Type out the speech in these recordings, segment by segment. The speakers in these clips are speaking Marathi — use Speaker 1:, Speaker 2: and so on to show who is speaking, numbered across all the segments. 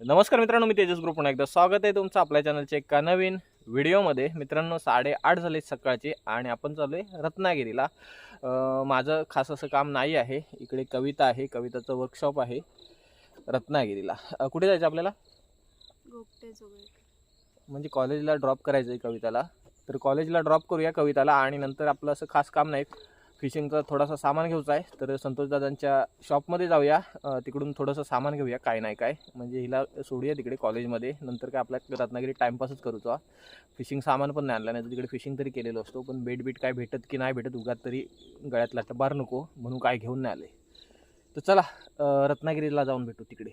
Speaker 1: नमस्कार मित्रांनो मी तेजस ग्रुप. पुन्हा एकदा स्वागत आहे तुमचं आपल्या चॅनलच्या एका नवीन व्हिडिओमध्ये. मित्रांनो साडेआठ झाले सकाळचे आणि आपण चालू आहे रत्नागिरीला माझं खास असं काम नाही आहे. इकडे कविता आहे. कविताचं वर्कशॉप आहे रत्नागिरीला. अं, कुठे जायचं आपल्याला?
Speaker 2: गोपटे जोगळे
Speaker 1: म्हणजे कॉलेजला ड्रॉप करायचं आहे कविताला. तर कॉलेजला ड्रॉप करूया कविताला आणि नंतर आपलं असं खास काम नाही. फिशिंगचं थोडासा सामान घ्यायचा आहे. तर संतोषदादांच्या शॉपमध्ये जाऊया. तिकडून थोडंसं सामान घेऊया काय नाही काय. म्हणजे हिला सोडूया तिकडे कॉलेजमध्ये. नंतर काय आपल्या रत्नागिरी टाईमपासच करूचा फिशिंग सामान पण नाही आणलं नाही तर तिकडे फिशिंग तरी केलेलं असतो. पण बेट बीट काय भेटत की नाही भेटत उगात तरी गळ्यात लाटबार नको म्हणून काय घेऊन नाही आले. तर चला रत्नागिरीला जाऊन भेटू तिकडे.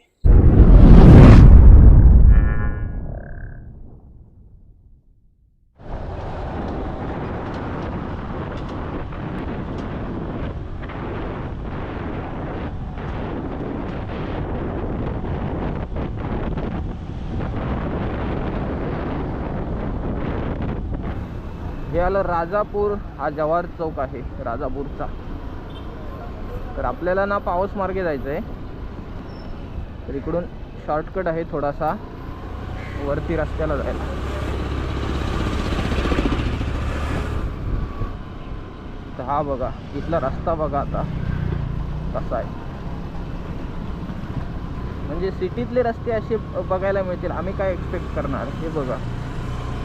Speaker 1: हे आलं राजापूर. हा जवाहर चौक आहे राजापूरचा. तर आपल्याला ना पावस मार्गे जायचं आहे तर इकडून शॉर्टकट आहे थोडासा. वरती रस्त्याला जायला. तर हा बघा इथला रस्ता बघा आता. कसा आहे. म्हणजे सिटीतले रस्ते असे बघायला मिळतील. आम्ही काय एक्सपेक्ट करणार? हे बघा.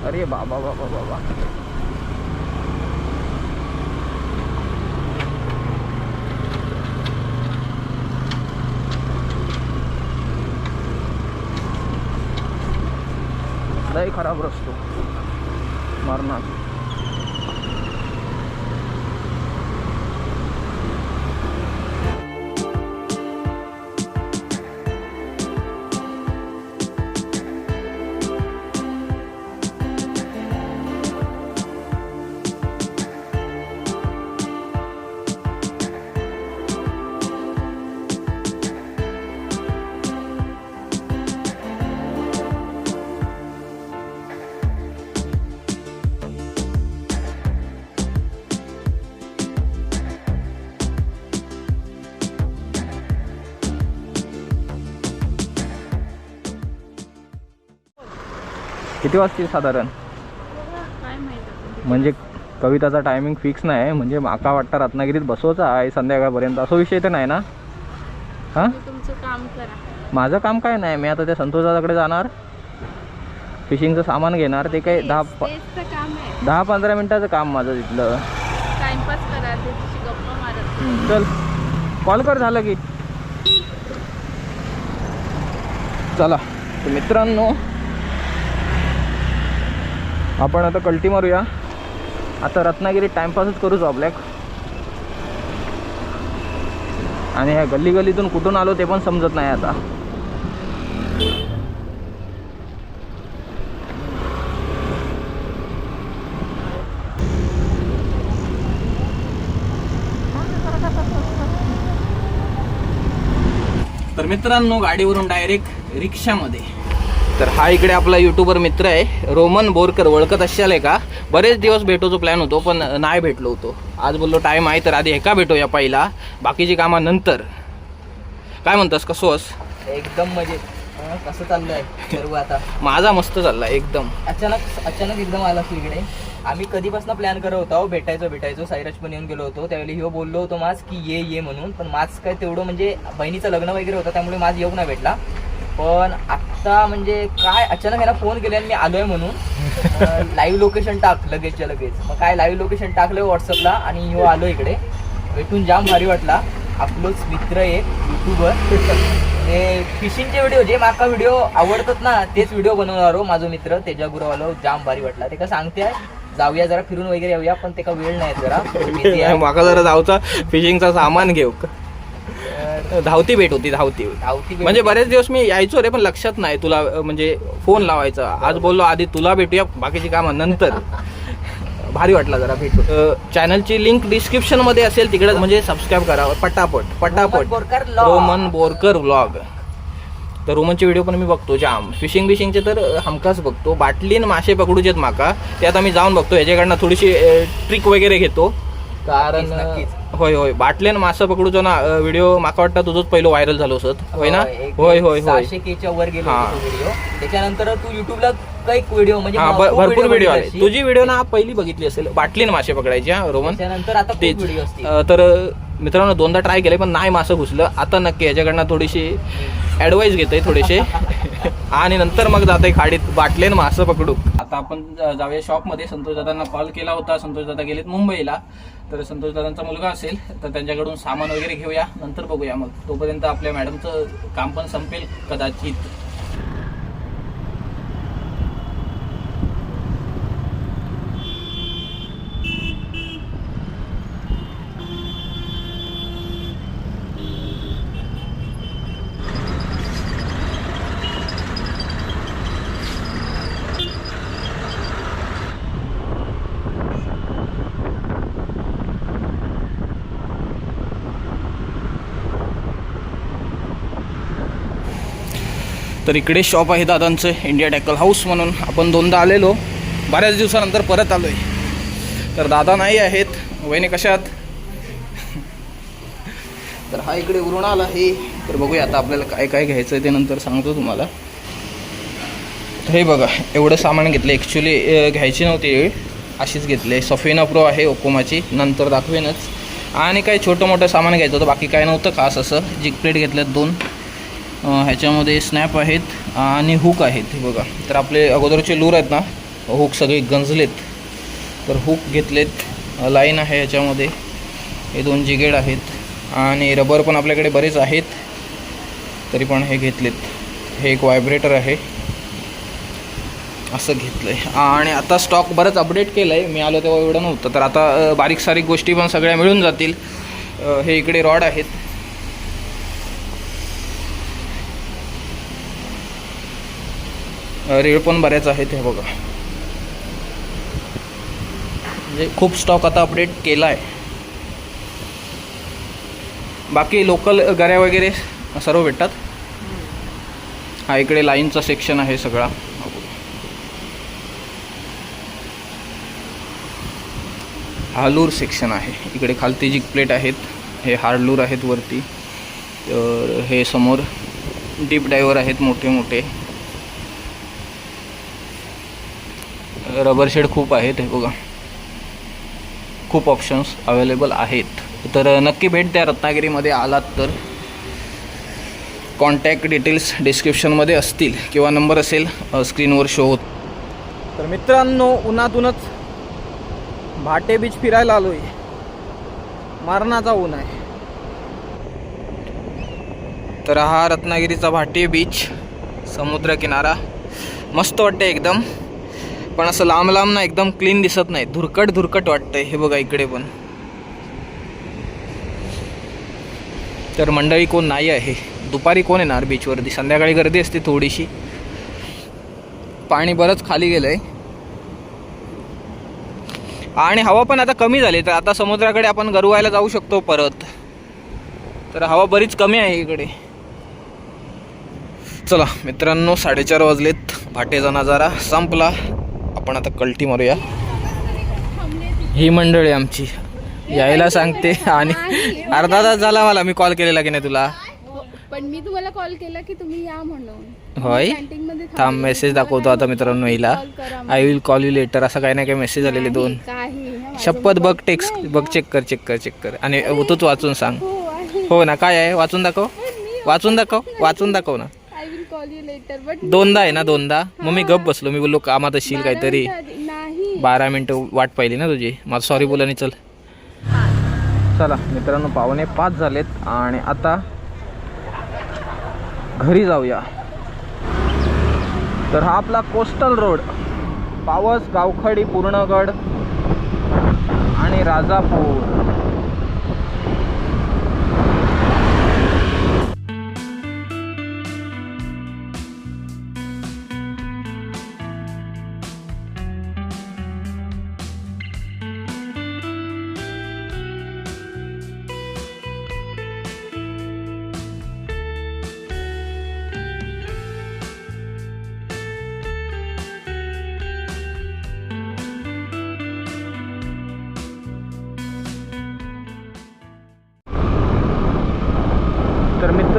Speaker 1: अरे बाबा बाबा बाबा. लय खराब रस्तो मरणार किती वाजतील साधारण? म्हणजे कविताचा टायमिंग फिक्स नाही आहे म्हणजे माका वाटतं रत्नागिरीत बसवचा आहे संध्याकाळपर्यंत. असं विषय तर नाही ना? हां? माझं काम काय नाही मी आता त्या संतोषाकडे जाणार. फिशिंगचं सामान घेणार ते काही दहा प दहा पंधरा मिनटाचं काम माझं तिथलं. चल कॉल कर झालं की. चला मित्रांनो आपण आता कल्टी मारूया. आता रत्नागिरी टाइमपासच करूच आपल्या आणि ह्या गल्ली गल्लीतून कुठून आलो ते पण समजत नाही आता. तर मित्रांनो गाडीवरून डायरेक्ट रिक्षामध्ये. तर हा इकडे आपला युट्यूबर मित्र आहे. रोमन बोरकर ओळखत असाल का? बरेच दिवस भेटोचा प्लॅन होतो पण नाही भेटलो होतो. आज बोललो टाईम आहे तर आधी एका भेटूया पहिला. बाकीची कामं नंतर. काय म्हणतोस? कसोस
Speaker 3: एकदम हं, कसं चाललंय? सर्व आता.
Speaker 1: माझा मस्त चालला एकदम.
Speaker 3: अचानक अचानक एकदम आला तू इकडे. आम्ही कधीपासून प्लॅन करत होतो भेटायचो भेटायचो. सायराज पण येऊन गेलो होतो. त्यावेळी ह्यो बोललो होतो माझ की ये ये म्हणून. पण माझ काय तेवढं म्हणजे बहिणीचं लग्न वगैरे होतं त्यामुळे माझ येऊ नाही भेटला. पण आत्ता म्हणजे काय अचानक याला फोन केले आणि मी आलोय म्हणून. लाईव्ह लोकेशन टाक लगेचच्या लगेच. मग काय लाईव्ह लोकेशन टाकलं व्हॉट्सअपला आणि ह्यो आलो इकडे. भेटून जाम भारी वाटला. आपलोच मित्र एक युट्यूबर ते फिशिंगचे व्हिडिओ जे माका व्हिडिओ आवडतात ना तेच व्हिडिओ बनवणार हो माझा मित्र तेजा गुरुवालो जाम भारी वाटला. ते का सांगते जाऊया जरा फिरून वगैरे येऊया पण ते का वेळ नाही जरा. आहे.
Speaker 1: माका जरा धावचा फिशिंगचा सामान घेऊ धावती भेट होती धावती.
Speaker 3: धावती भेट
Speaker 1: म्हणजे बरेच दिवस मी यायचो रे पण लक्षात नाही. तुला अं, म्हणजे फोन लावायचा. आज बोललो आधी तुला भेटूया बाकीची कामं नंतर. भारी वाटला जरा भेटू. चॅनलची लिंक डिस्क्रिप्शनमध्ये असेल तिकडे म्हणजे सबस्क्राईब करा. पटापट पटापट.
Speaker 3: Roman Borkar vlog.
Speaker 1: Roman Borkar vlog तर रोमनचे व्हिडिओ पण मी बघतो जाम. फिशिंग बिशिंगचे तर हमखास बघतो. बाटलीन मासे पकडूचे आहेत माका. त्यात आम्ही जाऊन बघतो. ह्याच्याकडनं थोडीशी ट्रिक वगैरे घेतो. कारण
Speaker 3: नक्कीच, नक्कीच.
Speaker 1: होय होय. बाटलेन मासं पकडूचो ना व्हिडिओ माका वाटतं तुझंच पहिलं व्हायरल झालो असत होय ना? होय होय होय.
Speaker 3: सहाशे केच्या वर गेलो
Speaker 1: हा.
Speaker 3: व्हिडिओ त्याच्यानंतर तू युट्यूबला काही व्हिडिओ म्हणजे
Speaker 1: हा
Speaker 3: खूप
Speaker 1: भरपूर व्हिडिओ आले. तुझी व्हिडिओ ना पहिली बघितली असेल. बाटलीन मासे पकडायची हा रोमन?
Speaker 3: त्याच्यानंतर आता खूप
Speaker 1: तेच.
Speaker 3: व्हिडिओ असतील.
Speaker 1: अं, तर मित्रांनो दोनदा ट्राय केले पण नाही मासं घुसलं. आता नक्की याच्याकडनं थोडीशी ॲडवाईस घेते थोडेसे आणि नंतर मग जाते खाडीत बाटलेन मासं पकडू आता आपण जाऊया शॉपमध्ये संतोष दादांना कॉल केला होता. संतोष दादा गेलेत मुंबईला. तर संतोष दादांचा मुलगा असेल तर त्यांच्याकडून सामान वगैरे घेऊया. नंतर बघूया मग. तोपर्यंत आपल्या मॅडमचं काम पण संपेल कदाचित. तर इकडे शॉप आहे दादांचं इंडिया टॅकल हाऊस म्हणून. आपण दोनदा आलेलो. बऱ्याच दिवसानंतर परत आलोय. तर दादा नाही आहेत. वहिनी कशात तर हा इकडे उरुणाल आहे. तर बघूया आता आपल्याला काय काय घ्यायचं आहे ते नंतर सांगतो तुम्हाला. हे बघा एवढं सामान घेतलं ॲक्च्युली घ्यायची नव्हती अशीच घेतली सफेना प्रो आहे ओकोमाची नंतर दाखवेनच. आणि काही छोटं मोठं सामान घ्यायचं होतं. बाकी काय नव्हतं खास असं. जिग प्लेट घेतल्यात दोन. ह्याच्यामध्ये स्नॅप आहेत आणि हुक आहेत. हे बघा. तर आपले अगोदरचे लूर आहेत ना? हुक सगळे गंजलेत. तर हुक घेतलेत. लाईन आहे ह्याच्यामध्ये. हे दोन जिगेड आहेत. आणि रबर पण आपल्याकडे बरेच आहेत. तरी पण हे घेतलेत. हे एक व्हायब्रेटर आहे. असं घेतलं आहे आणि आता स्टॉक बरंच अपडेट केलं आहे मी आलो तेव्हा एवढं नव्हतं. तर आता बारीक सारीक गोष्टी पण सगळ्या मिळून जातील. हे इकडे रॉड आहेत. रेळ पण बऱ्याच आहेत हे बघा. म्हणजे खूप स्टॉक आता अपडेट केला आहे बाकी लोकल गऱ्या वगैरे सर्व भेटतात. हा इकडे लाईनचा सेक्शन आहे सगळा. हालूर सेक्शन आहे. इकडे खालती जी प्लेट आहेत हे हार्डलूर आहेत वरती. तर हे समोर डीप डायव्हर आहेत मोठे मोठे रबर शेड खूप आहेत हे बघा. खूप ऑप्शन्स अवेलेबल आहेत. तर नक्की भेट द्या रत्नागिरीमध्ये आलात तर. कॉन्टॅक्ट डिटेल्स डिस्क्रिप्शनमध्ये असतील किंवा नंबर असेल स्क्रीनवर शो होत. तर मित्रांनो उन्हातूनच भाटे बीच फिरायला आलो आहे मारणाचा ऊन आहे. तर हा रत्नागिरीचा भाटे बीच समुद्रकिनारा. मस्त वाटते एकदम. पण असं लांब लांब ना एकदम क्लीन दिसत नाही. धुरकट धुरकट वाटतंय हे बघा इकडे पण. तर मंडळी कोण नाही आहे? दुपारी कोण येणार बीचवरती संध्याकाळी गर्दी असते थोडीशी. पाणी बरंच खाली गेलंय. आणि हवा पण आता कमी झाली तर आता समुद्राकडे आपण गरवायला जाऊ शकतो परत. तर हवा बरीच कमी आहे इकडे. चला मित्रांनो साडेचार वाजलेत. भाटेचा नजारा संपला. आपण आता कल्टी मारूया. ही मंडळी आमची. यायला सांगते आणि अर्धा तास झाला मला मी कॉल केलेला की नाही तुला?
Speaker 2: पण मी तुम्हाला कॉल केला की तुम्ही या म्हणून.
Speaker 1: होय? थांब मेसेज दाखवतो आता मित्रांनो हिला. I will call you later असं काही ना काही मेसेज आलेले दोन. शपथ बघ टेक्स्ट बघ चेक कर चेक कर चेक कर. आणि तूच वाचून सांग.
Speaker 2: हो
Speaker 1: हो ना काय आहे? वाचून दाखव. वाचून दाखव वाचून दाखव ना.
Speaker 2: कॉल यू लेटर बट
Speaker 1: दोनदा आहे ना दोनदा. मग मी गप बसलो. मी बोललो कामात असशील काहीतरी.
Speaker 2: नाही.
Speaker 1: बारा मिनटं वाट पाहिली ना तुझी. मला सॉरी बोलानी चल. चला मित्रांनो पावणे पाच झालेत आणि आता घरी जाऊया. तर हा आपला कोस्टल रोड पावस गावखडी पूर्णगड आणि राजापूर.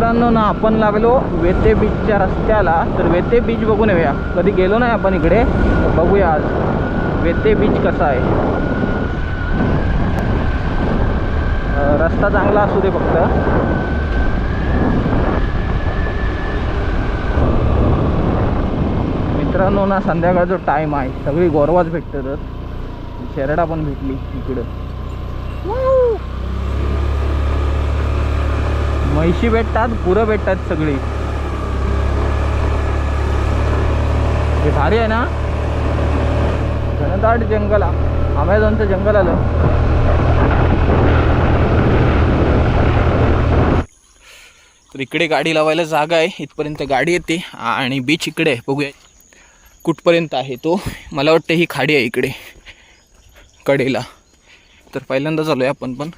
Speaker 1: मित्रांनो ना आपण लागलो वेते बीचच्या रस्त्याला. तर वेते बीच बघून येऊया. कधी गेलो नाही आपण इकडे बघूया आज वेते बीच कसा आहे. रस्ता चांगला असू दे फक्त. मित्रांनो ना संध्याकाळचा टाईम आहे. सगळी गोरवाच तर शेरडा पण भेटली इकडं. म्हैशी भेटतात पुरं भेटतात सगळी. हे भारी आहे ना? घनदाट जंगल अमेझॉनचं जंगल आलं. तर इकडे गाडी लावायला जागा आहे इथपर्यंत गाडी येते आणि बीच इकडे आहे. बघूया कुठपर्यंत आहे तो. मला वाटतं ही खाडी आहे इकडे कडेला. तर पहिल्यांदा चालू आहे आपण पण.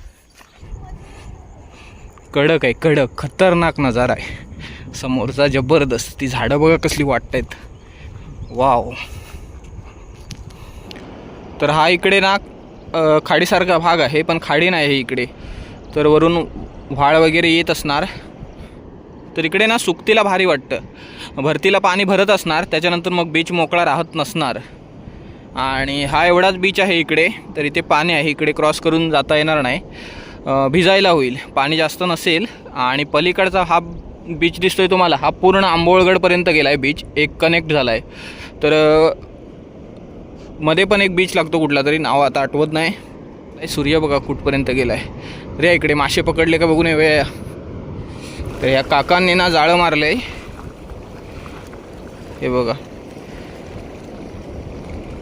Speaker 1: कडक आहे कडक खतरनाक नजारा आहे. समोरचा जबरदस्त ती झाडं बघा कसली वाटत आहेत वाव. तर हा इकडे ना खाडीसारखा भाग आहे पण खाडी नाही आहे इकडे. तर वरून व्हाळ वगैरे येत असणार. तर इकडे ना सुकतीला भारी वाटतं. भरतीला पाणी भरत असणार त्याच्यानंतर मग बीच मोकळा राहत नसणार. आणि हा एवढाच बीच आहे इकडे तर इथे पाणी आहे इकडे क्रॉस करून जाता येणार नाही. भिजायला होईल. पाणी जास्त नसेल आणि पलीकडचा हा बीच दिसतोय तुम्हाला. हा पूर्ण आंबोळगडपर्यंत गेला आहे बीच एक कनेक्ट झाला आहे तर मध्ये पण एक बीच लागतो कुठला तरी. नाव आता आठवत नाही. नाही, सूर्य बघा कुठपर्यंत गेला आहे रे इकडे मासे पकडले का बघून? येऊया तर या काकांनी ना जाळं मारलं आहे हे बघा.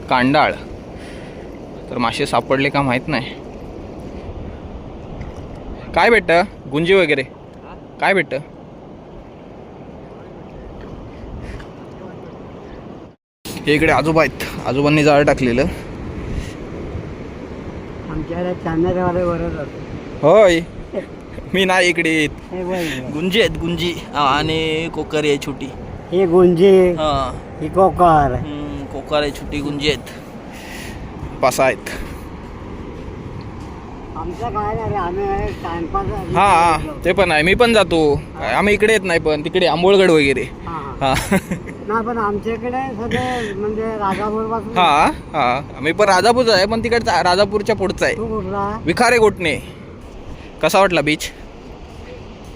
Speaker 1: कांडाळ. तर मासे सापडले का माहीत नाही. काय भेटतं? गुंजी वगैरे. काय भेटतं? हे इकडे आजोबा आहेत. आजोबांनी जाळं टाकलेलं. होय. मी नाही इकडे येत. गुंजी आहेत गुंजी. आणि कोकर आहे छोटी.
Speaker 4: ही गुंजी.
Speaker 1: हा.
Speaker 4: ही कोकार.
Speaker 1: हम्म, कोकर आहे छोटी गुंजी आहेत. पासा आहेत.
Speaker 4: आमचं काय नाही रे आम्ही टाइमपास
Speaker 1: हा ते पण आहे. मी पण जातो. आम्ही इकडे येत नाही पण तिकडे आंबोळगड वगैरे.
Speaker 4: हा, हा.
Speaker 1: हा.
Speaker 4: नाही पण आमच्याकडे सगळे म्हणजे राजापूरपासून
Speaker 1: हा हा. मी पण राजापूरचा आहे पण तिकडचा राजापूरच्या पुढचा आहे.
Speaker 4: तू कुठला?
Speaker 1: विखारे गोटणे. कसा वाटला बीच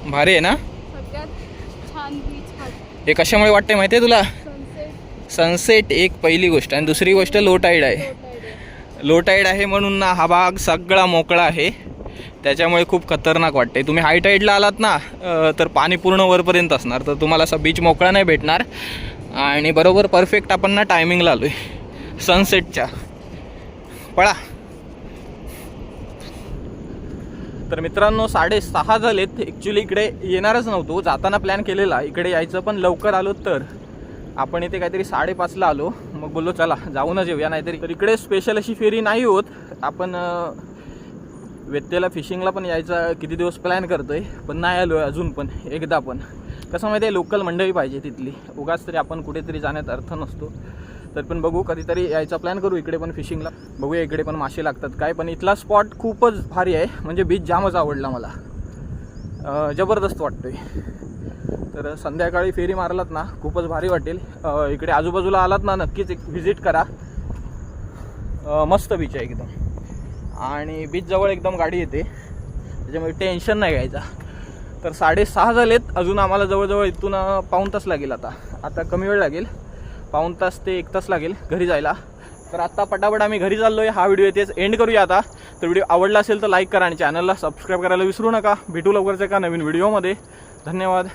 Speaker 1: भारी आहे ना?
Speaker 2: सगळ्यात छान बीच हा.
Speaker 1: हे कशामुळे वाटते माहिती आहे तुला?
Speaker 2: सनसेट
Speaker 1: सनसेट एक पहिली गोष्ट. आणि दुसरी गोष्ट लो टाईड आहे. लो टाईड आहे म्हणून ना हा भाग सगळा मोकळा आहे. त्याच्यामुळे खूप खतरनाक वाटते तुम्ही हाय टाईडला आलात ना तर पाणी पूर्ण वरपर्यंत असणार. तर तुम्हाला असा बीच मोकळा नाही भेटणार. आणि बरोबर परफेक्ट आपण ना टायमिंगला आलो आहे सनसेटच्या पळा. तर मित्रांनो साडेसहा झालेत. ॲक्च्युली इकडे येणारच नव्हतो. जाताना प्लॅन केलेला. इकडे यायचं पण लवकर आलो तर. आपण इथे काहीतरी साडेपाचला आलो. मग बोललो चला जाऊनच येऊया. नाहीतरी तर इकडे स्पेशल अशी फेरी नाही होत. आपण व्यत्येला फिशिंगला पण यायचा किती दिवस प्लॅन करतोय पण नाही आलो आहे अजून पण एकदा पण. कसं माहिती आहे लोकल मंडळी पाहिजे तिथली. उगाच तरी आपण कुठेतरी जाण्यात अर्थ नसतो. तर पण बघू कधीतरी यायचा प्लॅन करू इकडे पण फिशिंगला बघूया इकडे पण मासे लागतात काय पण इथला स्पॉट खूपच भारी आहे. म्हणजे बीच जामच आवडला मला. जबरदस्त वाटतोय. तर संध्याकाळी फेरी मारलात ना खूपच भारी वाटेल. इकडे आजूबाजूला आलात ना नक्कीच एक व्हिजिट करा. मस्त बीच आहे एकदम. आणि बीचजवळ एकदम गाडी येते. त्याच्यामुळे टेन्शन नाही घ्यायचा. तर साडेसहा झालेत अजून आम्हाला जवळजवळ इथून पाऊण तास लागेल आता. आता कमी वेळ लागेल. पाऊण तास ते एक तास लागेल घरी जायला. तर आत्ता पटापट आम्ही घरी चाललो आहे हा व्हिडिओ येतेच. एंड करूया आता. तर व्हिडिओ आवडला असेल तर लाईक करा आणि चॅनलला सबस्क्राईब करायला विसरू नका. भेटू लवकरच एका नवीन व्हिडिओमध्ये धन्यवाद.